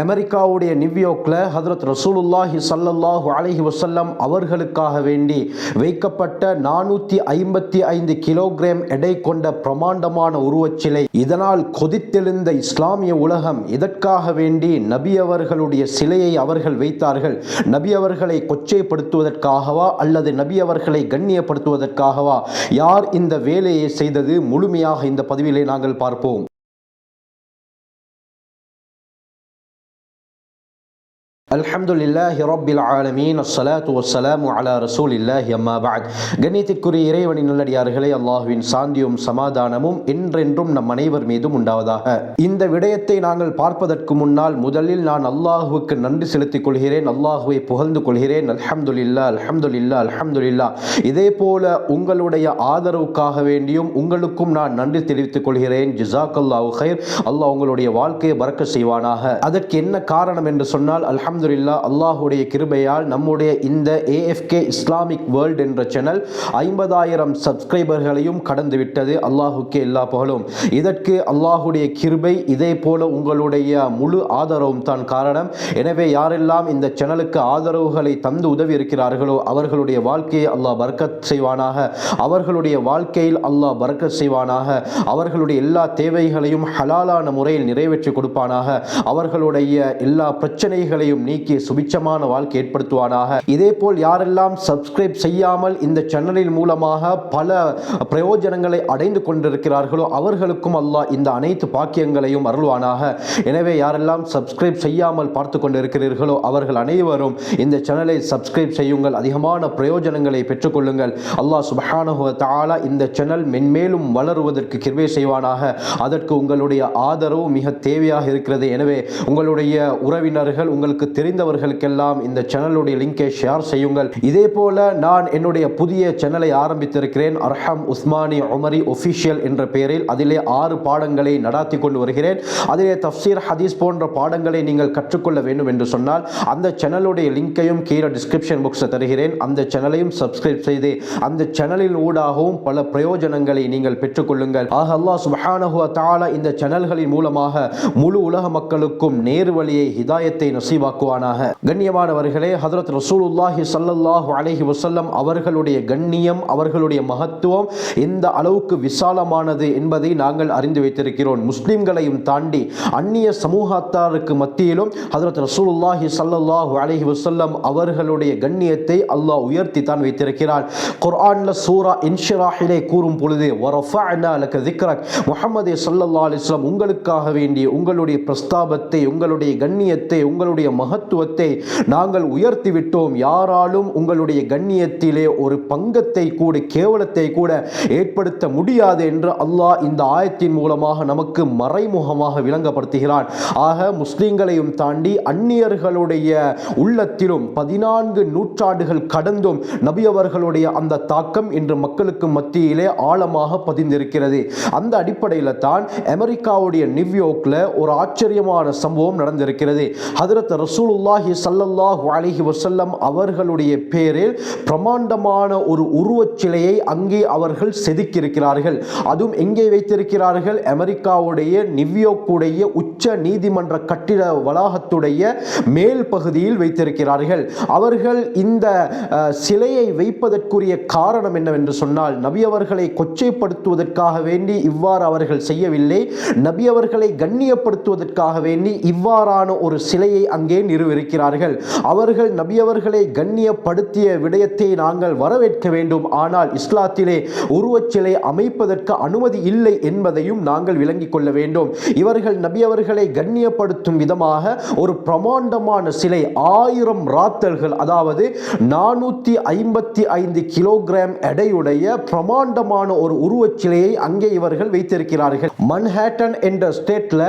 அமெரிக்காவுடைய நிவ்யோர்க்கில் ஹதரத் ரசூலுல்லாஹி சல்லல்லாஹு அலஹி வசல்லம் அவர்களுக்காக வேண்டி வைக்கப்பட்ட நானூற்றி ஐம்பத்தி ஐந்து கிலோகிராம் எடை கொண்ட பிரமாண்டமான உருவச்சிலை. இதனால் கொதித்தெழுந்த இஸ்லாமிய உலகம் இதற்காக வேண்டி நபி அவர்களுடைய சிலையை அவர்கள் வைத்தார்கள். நபி அவர்களை கொச்சைப்படுத்துவதற்காகவா அல்லது நபி அவர்களை கண்ணியப்படுத்துவதற்காகவா? யார் இந்த வேலையை செய்தது? முழுமையாக இந்த பதிவிலே நாங்கள் பார்ப்போம். அல்ஹம்துலில்லாஹி ரப்பில் ஆலமீன். அஸ்ஸலாத்து வஸ்ஸலாமு அலா ரசூலில்லாஹி அம்மா பஅத். கண்ணியத்திற்குரிய இறைவனின் நல்லடியார்களே அல்லாஹுவின் சாந்தியும் சமாதானமும் என்றென்றும் நம் அனைவர் மீதும் உண்டாவதாக. இந்த விடயத்தை நாங்கள் பார்ப்பதற்கு முன்னால் முதலில் நான் அல்லாஹுவுக்கு நன்றி செலுத்திக் கொள்கிறேன் அல்லாஹுவை புகழ்ந்து கொள்கிறேன். அல்ஹம்துலில்லா அல்ஹம்துலில்லா அல்ஹம்துலில்லா இதே போல உங்களுடைய ஆதரவுக்காக வேண்டியும் உங்களுக்கும் நான் நன்றி தெரிவித்துக் கொள்கிறேன். ஜிசாக் ஹைர் அல்லாஹ் உங்களுடைய வாழ்க்கையை பறக்க செய்வானாக. அதற்கு என்ன காரணம் என்று சொன்னால் அலமதுல்லா அல்லாஹுடைய கிருபையால் நம்முடைய இந்த ஏஎஃப்கே இஸ்லாமிக் வேர்ல்ட் என்ற சேனல் ஐம்பதாயிரம் சப்ஸ்கிரைபர்களையும் கடந்து விட்டது அல்லாஹுக்கே எல்லா புகழும். இதற்கு அல்லாஹுடைய கிருபை இதே போல உங்களுடைய முழு ஆதரவும் தான் காரணம். எனவே யாரெல்லாம் இந்த சேனலுக்கு ஆதரவுகளை தந்து உதவி இருக்கிறார்களோ அவர்களுடைய வாழ்க்கையை அல்லாஹ் பறக்கத் செய்வானாக. அவர்களுடைய வாழ்க்கையில் அல்லாஹ் பறக்கத் செய்வானாக. அவர்களுடைய எல்லா தேவைகளையும் ஹலாலான முறையில் நிறைவேற்றி கொடுப்பானாக. அவர்களுடைய எல்லா பிரச்சனைகளையும் நீக்கி சுபிச்சமான வாழ்க்கை ஏற்படுத்துவானாக. இதே போல் யாரெல்லாம் சப்ஸ்கிரைப் செய்யாமல் இந்த சேனலின் மூலமாக பல பிரயோஜனங்களை அடைந்து கொண்டிருக்கிறார்களோ அவர்களுக்கும் அல்லாஹ் இந்த அனைத்து பாக்கியங்களையும் அருள்வானாக. எனவே யாரெல்லாம் சப்ஸ்கிரைப் செய்யாமல் பார்த்து கொண்டிருக்கிறீர்களோ அவர்கள் அனைவரும் இந்த சேனலை சப்ஸ்கிரைப் செய்யுங்கள். அதிகமான பிரயோஜனங்களை பெற்றுக்கொள்ளுங்கள் அல்லாஹ் சுபஹானஹு தாலா இந்த சேனல் மென்மேலும் வளருவதற்கு கிருவே செய்வானாக. அதற்கு உங்களுடைய ஆதரவு மிக தேவையாக இருக்கிறது. எனவே உங்களுடைய உறவினர்கள் உங்களுக்கு தெரிந்தவர்களுக்கெல்லாம் இந்த சேனலுடைய லிங்கை ஷேர் செய்யுங்கள். இதே போல நான் என்னுடைய புதிய சேனலை ஆரம்பித்திருக்கிறேன். அர்ஹம் உஸ்மானி உமரி ஒஃபிஷியல் என்ற பெயரில் அதிலே ஆறு பாடங்களை நடாத்தி கொண்டு வருகிறேன். அதிலே தஃப்சீர் ஹதீஸ் போன்ற பாடங்களை நீங்கள் கற்றுக்கொள்ள வேண்டும் என்று சொன்னால் அந்த சேனலுடைய லிங்கையும் கீழே டிஸ்கிரிப்ஷன் பாக்ஸில் தருகிறேன். அந்த சேனலையும் சப்ஸ்கிரைப் செய்து அந்த சேனலின் ஊடாகவும் பல பிரயோஜனங்களை நீங்கள் பெற்றுக்கொள்ளுங்கள். ஆக அல்லாஹ் சுப்ஹானஹு தாலா இந்த சேனல்களின் மூலமாக முழு உலக மக்களுக்கும் நேர்வழியை ஹிதாயத்தை நசீவாக்கும். ஆக்குவானாக கண்ணியமானவர்களே ஹதரத் ரசூலுல்லாஹி ஸல்லல்லாஹு அலஹி வசல்லம் அவர்களுடைய கண்ணியம் அவர்களுடைய மகத்துவம் எந்த அளவுக்கு விசாலமானது என்பதை நாங்கள் அறிந்து வைத்திருக்கிறோம். முஸ்லிம்களையும் தாண்டி அந்நிய சமூகத்தாருக்கு மத்தியிலும் ஹதரத் ரசூலுல்லாஹி ஸல்லல்லாஹு அலஹி வசல்லம் அவர்களுடைய கண்ணியத்தை அல்லாஹ் உயர்த்தி தான் வைத்திருக்கிறார் குர்ஆன்ல சூரா இன்ஷிராஹிலே கூறும் பொழுது முகமது சல்லா அலிஸ்லாம் உங்களுக்காக வேண்டிய உங்களுடைய பிரஸ்தாபத்தை உங்களுடைய கண்ணியத்தை உங்களுடைய மக மகத்துவத்தை நாங்கள் உயர்த்தி விட்டோம் யாராலும் உங்களுடைய கண்ணியத்திலே ஒரு பங்கத்தை கூட கேவலத்தை கூட ஏற்படுத்த முடியாது என்று அல்லாஹ் இந்த ஆயத்தின் மூலமாக நமக்கு மறைமுகமாக விளங்கப்படுத்துகிறான். ஆக முஸ்லிம்களையும் தாண்டி அந்நியர்களுடைய உள்ளத்திலும் பதினான்கு நூற்றாண்டுகள் கடந்தும் நபி அவர்களுடைய அந்த தாக்கம் இன்று மக்களுக்கு மத்தியிலே ஆழமாக பதிந்திருக்கிறது. அந்த அடிப்படையில் தான் அமெரிக்காவுடைய நிவ்யோர்க்கில் ஒரு ஆச்சரியமான சம்பவம் நடந்திருக்கிறது. ஹதரத் ரசூலுல்லாஹி சல்லல்லாஹு அலிஹி வசல்லம் அவர்களுடைய பேரில் பிரமாண்டமான ஒரு உருவச் சிலையை அங்கே அவர்கள் செதுக்கியிருக்கிறார்கள். அதுவும் எங்கே வைத்திருக்கிறார்கள்? அமெரிக்காவுடைய நிவ்யோர்க்குடைய உச்ச நீதிமன்ற கட்டிட வளாகத்துடைய மேல் பகுதியில் வைத்திருக்கிறார்கள். அவர்கள் இந்த சிலையை வைப்பதற்குரிய காரணம் என்னவென்று சொன்னால் நபி அவர்களை கொச்சைப்படுத்துவதற்காக வேண்டி இவ்வாறு அவர்கள் செய்யவில்லை. நபி அவர்களை கண்ணியப்படுத்துவதற்காக வேண்டி இவ்வாறான ஒரு சிலையை அங்கே நிறுவிருக்கிறார்கள் அவர்கள் நபியவர்களை கண்ணியப்படுத்திய விடயத்தை நாங்கள் வரவேற்க வேண்டும். ஆனால் இஸ்லாத்திலே உருவச்சிலை அமைப்பதற்கு அனுமதி இல்லை என்பதையும் நாங்கள் விளங்கிக் கொள்ள வேண்டும். இவர்கள் நபியவர்களை கண்ணியப்படுத்தும் விதமாக ஒரு பிரமாண்டமான சிலை ஆயிரம் ராத்தல்கள் அதாவது நானூற்றி ஐம்பத்தி ஐந்து கிலோகிராம் எடையுடைய பிரமாண்டமான ஒரு உருவச்சிலையை அங்கே இவர்கள் வைத்திருக்கிறார்கள். மன்ஹேட்டன் என்ற ஸ்டேட்ல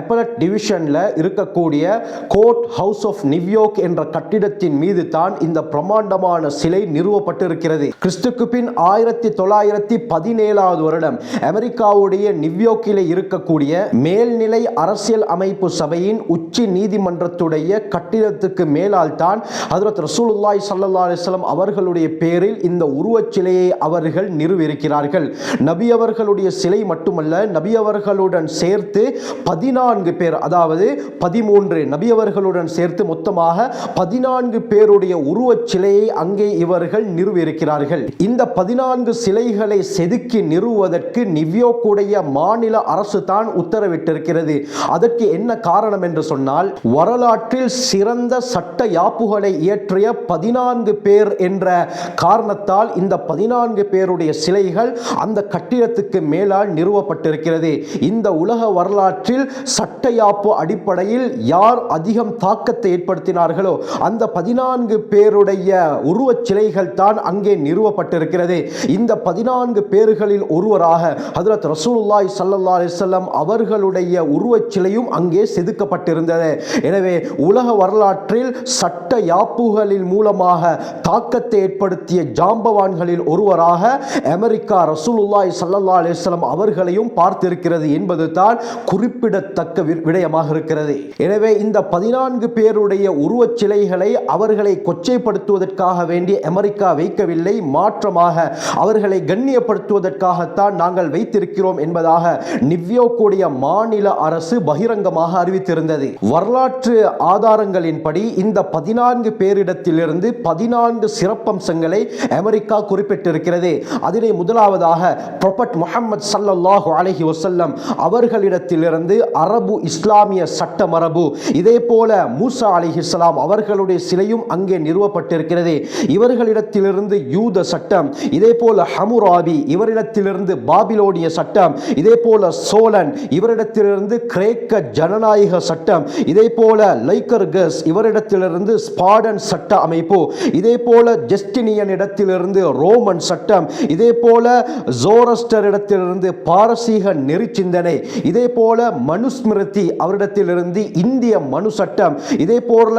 எப்பலட் டிவிஷன்ல இருக்கக்கூடிய court house house of New York என்ற கட்டிடத்தின் மீது தான் இந்த பிரமாண்டமான சிலை நிறுவப்பட்டிருக்கிறது. கிறிஸ்துக்கு பின் ஆயிரத்தி தொள்ளாயிரத்தி பதினேழாவது வருடம் அமெரிக்காவுடைய நிவ்யோர்க்கிலே இருக்கக்கூடிய மேல்நிலை அரசியல் அமைப்பு சபையின் உச்சி நீதிமன்றத்துடைய கட்டிடத்துக்கு மேலால் தான் ஹதரத் ரசூலுல்லாய் சல்லா அலிஸ்லாம் அவர்களுடைய பேரில் இந்த உருவச் சிலையை அவர்கள் நிறுவியிருக்கிறார்கள். நபி அவர்களுடைய சிலை மட்டுமல்ல நபி அவர்களுடன் சேர்த்து பதினான்கு பேர் அதாவது பதிமூன்று நபி அவர்களுடன் சேர்த்து மொத்தமாக பதினான்கு பேருடைய உருவச் சிலையை அங்கே இவர்கள் நிறுவியிருக்கிறார்கள். இந்த பதினான்கு சிலைகளை செதுக்கி நிறுவுவதற்கு நிவ்யோக்குடைய மாநில அரசு தான் உத்தரவிட்டிருக்கிறது. அதற்கு என்ன காரணம் என்று சொன்னால் வரலாற்றில் சிறந்த சட்ட யாப்புகளை இயற்றிய பதினான்கு பேர் என்ற காரணத்தால் இந்த பதினான்கு பேருடைய சிலைகள் அந்த கட்டிடத்துக்கு மேலால் நிறுவப்பட்டிருக்கிறது. இந்த உலக வரலாற்றில் சட்ட யாப்பு அடிப்படையில் யார் அதிகம் தாக்க தாக்கத்தை ஏற்படுத்தினார்களோ அந்த பதினான்கு பேருடைய உருவச் சிலைகள் தான் அங்கே நிறுவப்பட்டிருக்கிறது. இந்த பதினான்கு பேர்களில் ஒருவராக ஹதரத் ரசூலுல்லாய் சல்லா அலிசல்லாம் அவர்களுடைய உருவச் சிலையும் அங்கே செதுக்கப்பட்டிருந்தது. எனவே உலக வரலாற்றில் சட்ட யாப்புகளின் மூலமாக தாக்கத்தை ஏற்படுத்திய ஜாம்பவான்களில் ஒருவராக அமெரிக்கா ரசூலுல்லாய் சல்லா அலிஸ்லாம் அவர்களையும் பார்த்திருக்கிறது என்பது தான் குறிப்பிடத்தக்க விடயமாக இருக்கிறது. எனவே இந்த பதினான்கு பேர் பேருடைய உருவச் சிலைகளை அவர்களை கொச்சைப்படுத்துவதற்காக வேண்டி அமெரிக்கா வைக்கவில்லை. மாற்றமாக அவர்களை கண்ணியப்படுத்துவதற்காகத்தான் நாங்கள் வைத்திருக்கிறோம் என்பதாக நிவ்யோக்குடைய மாநில அரசு பகிரங்கமாக அறிவித்திருந்தது. வரலாற்று ஆதாரங்களின்படி இந்த பதினான்கு பேரிடத்திலிருந்து பதினான்கு சிறப்பம்சங்களை அமெரிக்கா குறிப்பிட்டிருக்கிறது. அதிலே முதலாவதாக ப்ரொபட் முகமது சல்லல்லாஹு அலஹி வசல்லம் அவர்களிடத்திலிருந்து அரபு இஸ்லாமிய சட்ட மரபு இதே போல மூசா அலிஹிஸ்லாம் அவர்களுடைய சிலையும் அங்கே நிறுவப்பட்டிருக்கிறது. இவர்களிடத்திலிருந்து யூத சட்டம் இதே போல ஹமுராபி இவரிடத்திலிருந்து பாபிலோனிய சட்டம் இதே போல சோழன் இவரிடத்திலிருந்து கிரேக்க ஜனநாயக சட்டம் இதே போல லைக்கர்கஸ் இவரிடத்திலிருந்து ஸ்பாடன் சட்ட அமைப்பு இதே போல ஜெஸ்டினியன் இடத்திலிருந்து ரோமன் சட்டம் இதே போல ஜோரஸ்டர் இடத்திலிருந்து பாரசீக நெறிச்சிந்தனை இதே போல மனுஸ்மிருதி அவரிடத்திலிருந்து இந்திய மனு சட்டம் இதே போல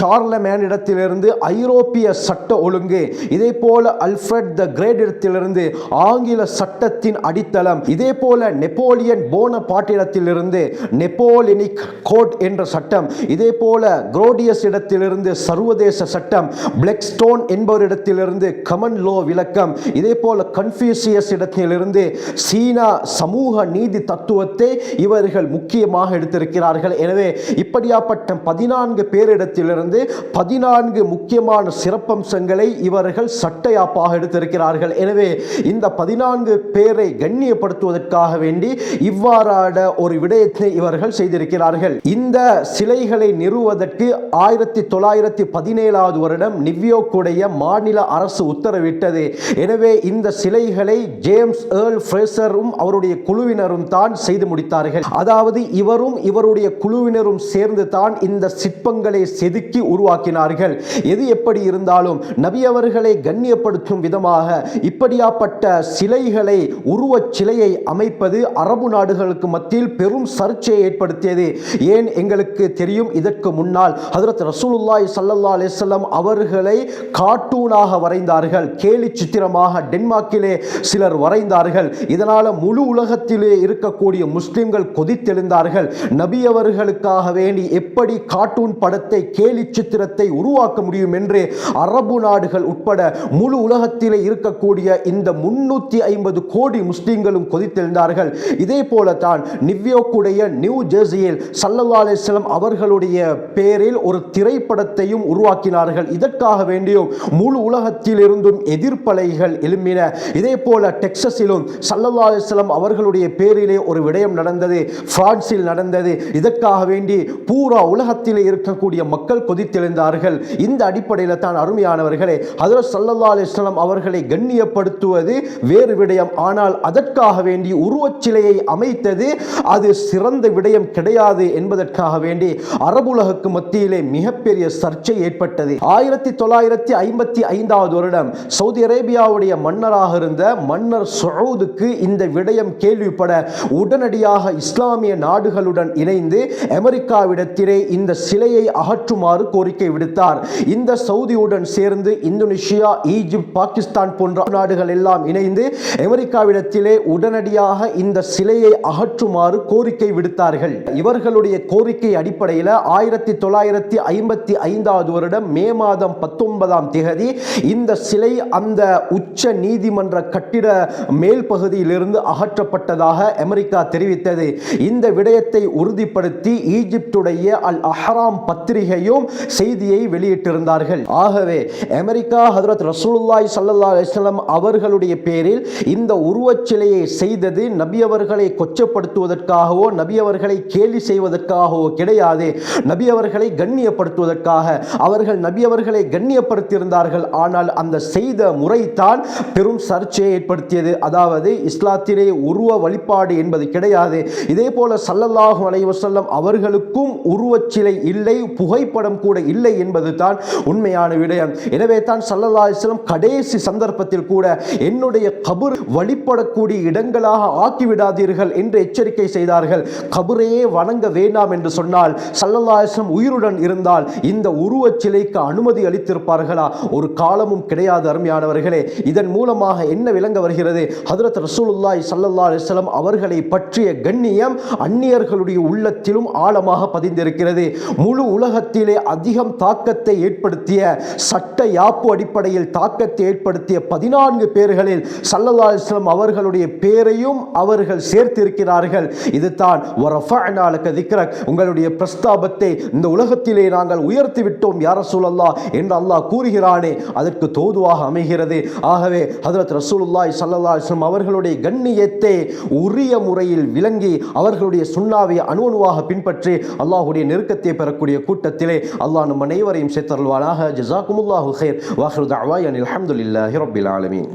சார்லமேன் இடத்திலிருந்து ஐரோப்பிய சட்ட ஒழுங்கு இதே போல அல்ஃபிரட் த கிரேட் இடத்திலிருந்து ஆங்கில சட்டத்தின் அடித்தளம் இதே போல நெப்போலியன் போன பாட்டிடத்திலிருந்து நெப்போலினிக் கோட் என்ற சட்டம் இதே போல குரோடியஸ் இடத்திலிருந்து சர்வதேச சட்டம் பிளெக்ஸ்டோன் என்பவரிடத்திலிருந்து கமன் லோ விளக்கம் இதே போல கன்ஃபியூசியஸ் இடத்திலிருந்து சீனா சமூக நீதி தத்துவத்தை இவர்கள் முக்கியமாக எடுத்திருக்கிறார்கள். எனவே இப்படியாப்பட்ட பதினான்கு பேரிடத்திலிருந்து பதினான்கு முக்கியமான சிறப்பம்சங்களை இவர்கள் சட்டையாப்பாக எடுத்திருக்கிறார்கள். எனவே இந்த பதினான்கு பேரை கண்ணியப்படுத்துவதற்காக வேண்டி இவ்வாறான ஒரு விடயத்தை இவர்கள் செய்திருக்கிறார்கள். இந்த சிலைகளை நிறுவுவதற்கு ஆயிரத்தி தொள்ளாயிரத்தி பதினேழாவது வருடம் நிவ்யோக்குடைய மாநில அரசு உத்தரவிட்டது. எனவே இந்த சிலைகளை ஜேம்ஸ் ஏர்ல் ஃப்ரேசரும் அவருடைய குழுவினரும் தான் செய்து முடித்தார்கள். அதாவது இவரும் இவருடைய குழுவினரும் சேர்ந்து தான் இந்த சிற்பங்களை செதுக்கி உருவாக்கினார்கள். எது எப்படி இருந்தாலும் நபி அவர்களை கண்ணியப்படுத்தும் விதமாக இப்படியாப்பட்ட சிலைகளை உருவச் சிலையை அமைப்பது அரபு நாடுகளுக்கு மத்தியில் பெரும் சர்ச்சையை ஏற்படுத்தியது. ஏன் எங்களுக்கு தெரியும்? இதற்கு முன்னால் ஹதரத் ரசூலுல்லாய் சல்லா அலிஸ்லாம் அவர்களை கார்ட்டூனாக வரைந்தார்கள். கேலி சித்திரமாக டென்மார்க்கிலே சிலர் வரைந்தார்கள். இதனால் முழு உலகத்திலே இருக்கக்கூடிய முஸ்லிம்கள் கொதித்தெழுந்தார்கள். நபி அவர்களுக்காக வேண்டி எப்படி கார்ட்டூன் படத்தை கேலி சித்திரத்தை உருவாக்க முடியும் என்று அரபு நாடுகள் உட்பட முழு உலகத்திலே இருக்கக்கூடிய இந்த முன்னூத்தி ஐம்பது கோடி முஸ்லீம்களும் கொதித்தெழுந்தார்கள். இதே போலத்தான் நிவ்யோக்குடைய நியூ ஜெர்சியில் சல்லல்லா அலிஸ்லாம் அவர்களுடைய பேரில் ஒரு திரைப்படத்தையும் உருவாக்கினார்கள். இதற்காக வேண்டியும் முழு உலகத்திலிருந்தும் எதிர்ப்பலைகள் எழும்பின. இதே போல டெக்சஸிலும் சல்லல்லா அலிஸ்லாம் அவர்களுடைய பேரிலே ஒரு விடயம் நடந்தது. பிரான்சில் நடந்தது. இதற்காக வேண்டி பூரா உலகத்திலே இருக்கக்கூடிய மக்கள் கொதித்தெழுந்தார்கள். இந்த அடிப்படையில் தான் அருமையானவர்களே ஹதரத் சல்லல்லா அலிஸ்லாம் அவர்களை கண்ணியப்படுத்துவது வேறு விடயம். ஆனால் அதற்காக வேண்டி உருவச்சிலையை அமைத்தது அது சிறந்த விடயம் கிடையாது என்பதற்காக வேண்டி அரபுலகுக்கு மத்தியிலே மிகப்பெரிய சர்ச்சை ஏற்பட்டது. ஆயிரத்தி தொள்ளாயிரத்தி ஐம்பத்தி ஐந்தாவது வருடம் சவுதி அரேபியாவுடைய மன்னராக இருந்த மன்னர் சவுதுக்கு இந்த விடயம் கேள்விப்பட உடனடியாக இஸ்லாமிய நாடுகளுடன் இணைந்து அமெரிக்காவிடத்திலே இந்த சிலையை அகற்றுமாறு கோரிக்கை விடுத்தார். இந்த சவுதியுடன் சேர்ந்து இந்தோனேஷியா ஈஜிப்ட் பாகிஸ்தான் போன்ற நாடுகள் எல்லாம் இணைந்து அமெரிக்காவிடத்திலே உடனடியாக இந்த சிலையை அகற்றுமாறு கோரிக்கை விடுத்தார்கள். இவர்களுடைய கோரிக்கை அடிப்படையில் ஆயிரத்தி தொள்ளாயிரத்தி ஐம்பத்தி ஐந்தாவது வருடம் மே மாதம் பத்தொன்பதாம் திகதி இந்த சிலை அந்த உச்ச நீதிமன்ற கட்டிட மேல் பகுதியிலிருந்து அகற்றப்பட்டதாக அமெரிக்கா தெரிவித்தது. இந்த விடயத்தை உறுதிப்படுத்தி ஈஜிப்டுடைய அல் அஹராம் பத்திரிகையும் செய்தியை வெளியிட்டிருந்தார்கள். ஆகவே அமெரிக்கா ஹதரத் ரசூலுல்லாய் சல்லா அலிஸ்லாம் அவர்களுடைய பேரில் இந்த உருவச் சிலையை செய்தது நபி அவர்களை கொச்சப்படுத்துவதற்காகவோ நபி அவர்களை கேலி செய்வதற்காகவோ கிடையாது. நபி அவர்களை கண்ணியப்படுத்துவதற்காக அவர்கள் நபி அவர்களை கண்ணியப்படுத்தியிருந்தார்கள். ஆனால் அந்த செய்த முறைத்தான் பெரும் சர்ச்சையை ஏற்படுத்தியது. அதாவது இஸ்லாத்திலே உருவ வழிபாடு என்பது கிடையாது. இதே போல சல்லல்லாஹு அலைவசல்லம் அவர்களுக்கும் உருவச்சிலை இல்லை புகைப்படம் கூட இல்லை என்பது தான் உண்மையான விடயம். எனவே தான் சல்லல்லாஹு கடைசி சந்தர்ப்பத்தில் கூட என்னுடைய கபர் வழிபடக்கூடிய இடங்களாக ஆக்கிவிடாதீர்கள் என்று எச்சரிக்கை செய்தார்கள். கபரையே வணங்க வேண்டாம் என்று சொன்னால் சல்லல்லாஹு உயிருடன் இருந்தால் இந்த உருவச் சிலைக்கு அனுமதி அளித்திருப்பார்களா? ஒரு காலமும் கிடையாது அருமையானவர்களே. இதன் மூலமாக என்ன விளங்க வருகிறது? ஹதரத் ரசூலுல்லாய் சல்லல்லா அலிஸ்லம் அவர்களை பற்றிய கண்ணியம் அந்நியர்களுடைய உள்ளத்திலும் ஆழமாக பதிந்திருக்கிறது. முழு உலகத்திலே அதிகம் தாக்கத்தை ஏற்படுத்திய சட்ட யாப்பு அடிப்படையில் தாக்கத்தை ஏற்படுத்திய பதினான்கு பேர்களில் சல்லல்லா அலைஹி அவர்களுடைய பேரையும் அவர்கள் சேர்த்திருக்கிறார்கள். இதுதான் உங்களுடைய பிரஸ்தாபத்தை இந்த உலகத்திலே நாங்கள் உயர்த்தி விட்டோம் யார சூழல்லா என்று அல்லாஹ் கூறுகிறானே அதற்கு தோதுவாக அமைகிறது. ஆகவே ஹதரத் ரசூலுல்லாய் ஸல்லல்லாஹு அவர்களுடைய கண்ணியத்தை உரிய முறையில் விளங்கி அவர்களுடைய சுண்ணாவை அணுவணுவாக பின்பற்றி அல்லாஹுடைய நெருக்கத்தை பெறக்கூடிய கூட்டத்திலே அல்லாஹ் நம் அனைவரையும் சேர்த்தருள்வானாக. ஜஸாக்குமுல்லாஹு ஹைர் வாஹ்ரு தஅவாயன் அல்ஹம்துலில்லாஹி ரப்பில் ஆலமீன்.